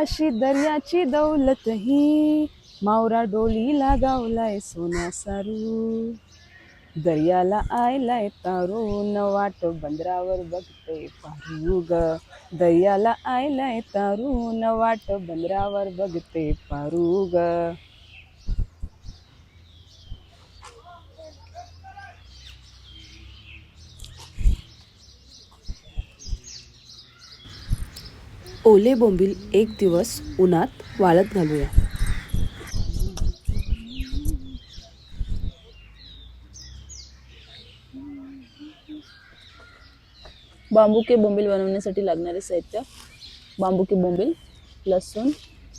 अशी दर्याची दौलत ही मावरा डोलीला गावलाय सोना सारू. दर्याला आयलाय तारून वाट बंदरावर बघते पारू ग. दर्याला आयलाय तारून वाट बंदरावर बघते पारू ग. ओले बोंबील एक दिवस उन्हात वाळत घालूया. बांबू के बोंबील बनवण्यासाठी लागणारे साहित्य बांबू के बोंबील लसूण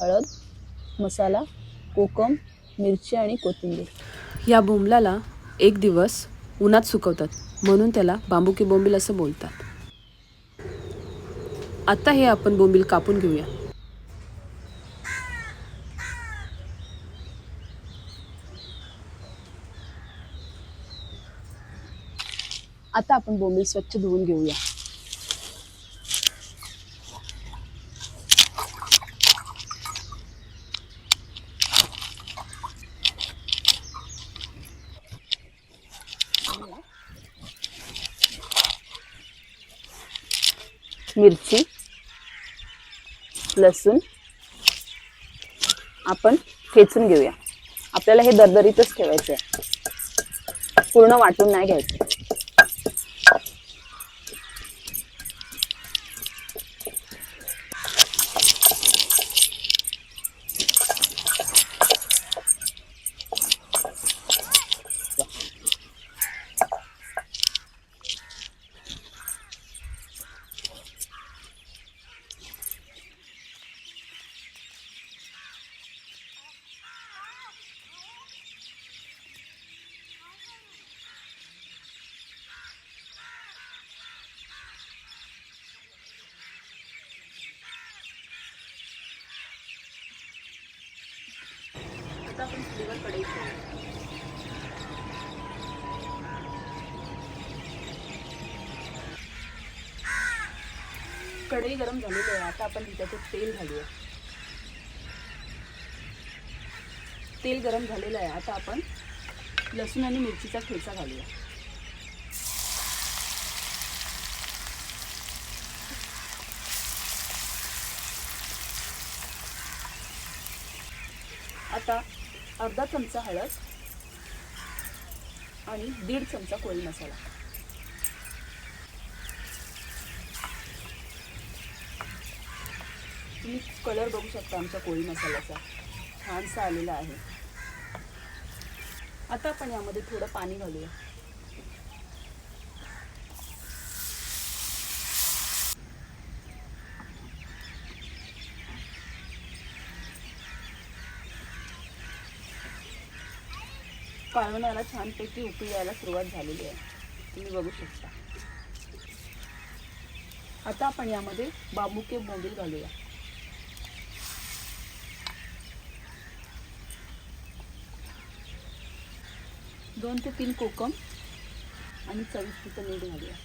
हळद मसाला कोकम मिरची आणि कोथिंबीर. या बोंबलाला एक दिवस उन्हात सुकवतात म्हणून त्याला बांबुकी बोंबील असं बोलतात. आता हे आपण बोंबील कापून घेऊया. आता आपण बोंबील स्वच्छ धुवून घेऊया. मिरची लसूण आपण ठेचून घेऊया. आपल्याला हे दरदरीतच ठेवायचं आहे पूर्ण वाटून नाही घ्यायचं आता आपण कढई कढई गरम झालेली आहे. आता आपण त्याच्यात तेल घालूया. तेल गरम झालेलं आहे. आता आपण लसूण आणि मिरचीचा ठेचा घालूया आता अर्धा चमचा हळद आणि दीड चमचा कोळी मसाला. तुम्ही कलर बघू शकता आमच्या कोळी मसाल्याचा. छानसा आलेला आहे. आता आपण यामध्ये थोडं पाणी घालूया. काळवणाला छानपैकी उकळी यायला सुरुवात झालेली आहे. तुम्ही बघू शकता. आता आपण यामध्ये बांबूके बोंबील घालूया. दोन ते तीन कोकम आणि चविष्टीचं मीठ घालूया.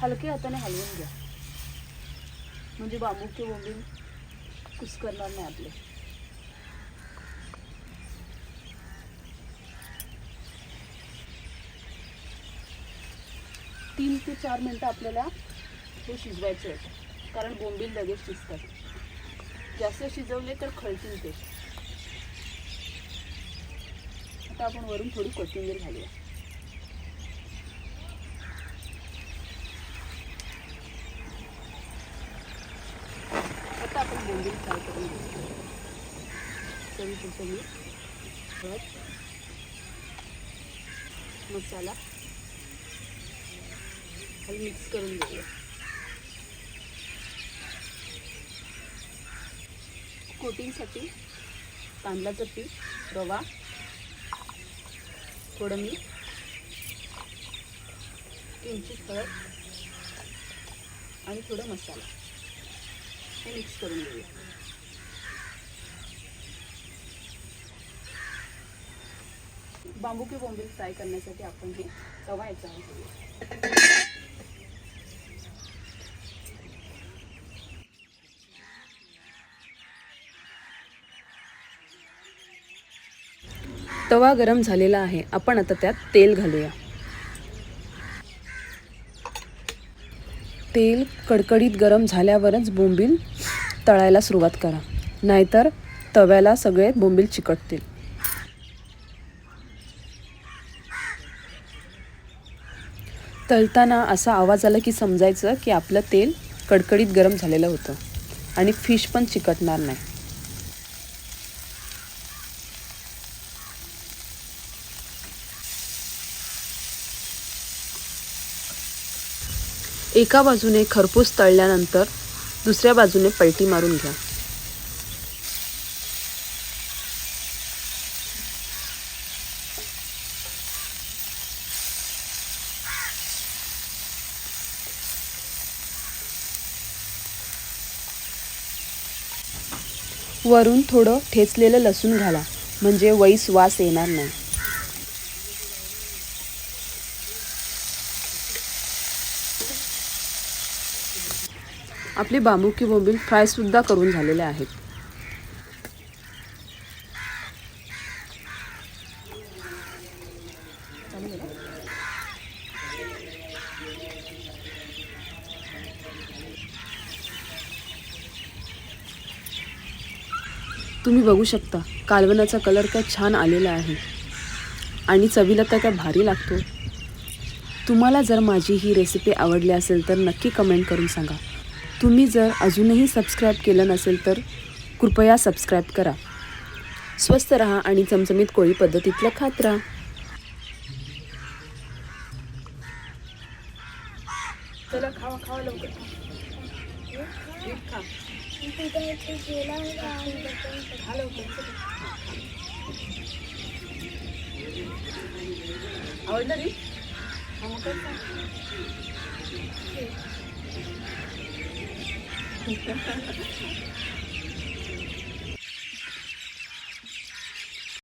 हलके हाताने हलवून घ्या. म्हणजे बांबूचे बोंबील कुस्करणार नाही आपले. तीन ते चार मिनटं आपल्याला हे शिजवायचे आहेत कारण बोंबील लगेच शिजतात. जास्त शिजवले तर खळतील ते. आता आपण वरून थोडी कोथिंबीर घालूया. आता आपण बोंबील फ्राय करून घेऊ चवी चवी मसाला. खाली मिक्स करून घेऊया. कोटिंगसाठी तांदळाचं पीठ रवा थोडं मीठ किंचित हळद आणि थोडं मसाला. हे मिक्स करून घेऊया. बांबू की बोंबील फ्राय करण्यासाठी आपण हे तवा याच्यावर तवा गरम झालेला आहे. आपण आता त्यात तेल घालूया. तेल कडकडीत गरम झाल्यावरच बोंबील तळायला सुरुवात करा. नाहीतर तव्याला सगळे बोंबील चिकटतील. तळताना असा आवाज आला की समजायचं की आपलं तेल कडकडीत गरम झालेलं होतं. आणि फिश पण चिकटणार नाही. एका बाजूने खरपूस तळल्यानंतर दुसऱ्या बाजूने पलटी मारून घ्या. वरून थोडं ठेचलेलं लसूण घाला म्हणजे वैस वास येणार नाही. आपले बांबुकी बोंबील फ्रायसुद्धा करून झालेले आहेत. तुम्ही बघू शकता कालवनाचा कलर काय छान आलेला आहे. आणि चवीला तर काय भारी लागतो. तुम्हाला जर माझी ही रेसिपी आवडली असेल तर नक्की कमेंट करून सांगा. तुम्ही जर अजूनही सबस्क्राईब केलं नसेल तर कृपया सबस्क्राईब करा. स्वस्त रहा आणि चमचमीत कोळी पद्धतीतलं खात राहा. चला खावा खावा लवकर. खा आवडलं रे? 食べたい。